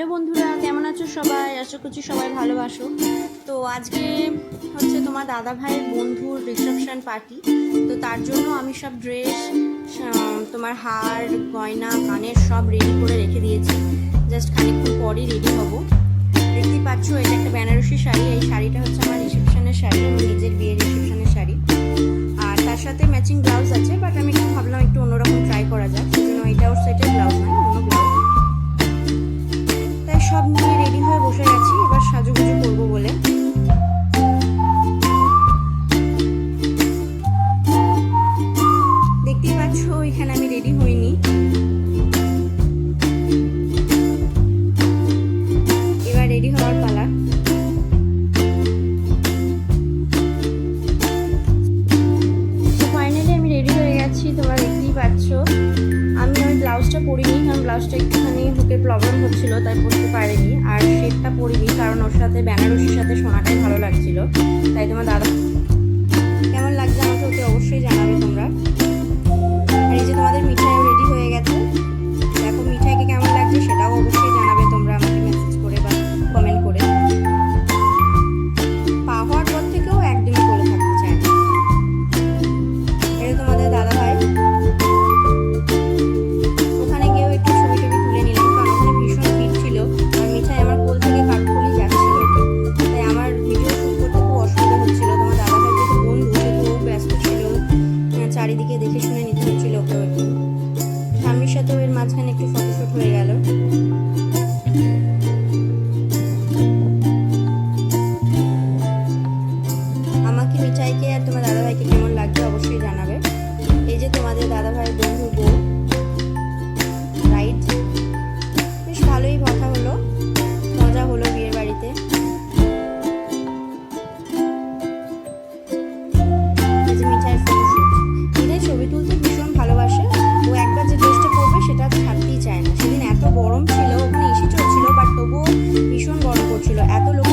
Hello বন্ধুরা, কেমন আছো সবাই? আশা করছি সবাই ভালোবাসো তো আজকে হচ্ছে তোমার দাদা ভাইয়ের বন্ধুর রিসেপশন পার্টি তো তার জন্য আমি সব ড্রেস তোমার হার, গয়না, কানের সব রেডি করে রেখে দিয়েছি। জাস্ট খানিকক্ষণ পরই রেডি হব। দেখতেই পাচ্ছ, এটা একটা বেনারসি শাড়ি। এই শাড়িটা হচ্ছে আমার রিসেপশনের শাড়ি, আমার নিজের বিয়ের রিসেপশনের শাড়ি। আর তার সাথে ম্যাচিং ব্লাউজ আছে বাট আমি ভাবলাম একটু অন্যরকম ট্রাই করা যাক। সেজন্য এটা ওর সেটের ব্লাউজ নয়, অন্য পাচ্ছ এখানে আমি রেডি হইনি। এবার রেডি হওয়ার পালা। তো ফাইনালি আমি রেডি হয়ে গেছি, তোমরা দেখতেই পাচ্ছ। আমি ওই ব্লাউজটা পরিনি, কারণ ব্লাউজটা একটুখানি বুকের প্রবলেম হচ্ছিল, তাই পরতে পারিনি। আর শেপটা পরিনি, কারণ ওর সাথে বেনারসির সাথে সোনাটাই ভালো লাগছিল। তাই তোমার দাদা কেমন লাগছে আমাকে ওকে অবশ্যই জানাবে তোমরা। চারিদিকে দেখে শুনে নিতে হচ্ছিল ওকে একটু স্বামীর সাথেও এর মাঝখানে একটু ফটোশ্যুট হয়ে গেল। আমাকে, মিঠাইকে আর তোমার দাদাভাইকে কেমন লাগছে অবশ্যই জানাবে। এই যে তোমাদের দাদাভাইয়ের বন্ধু বউ এত গরম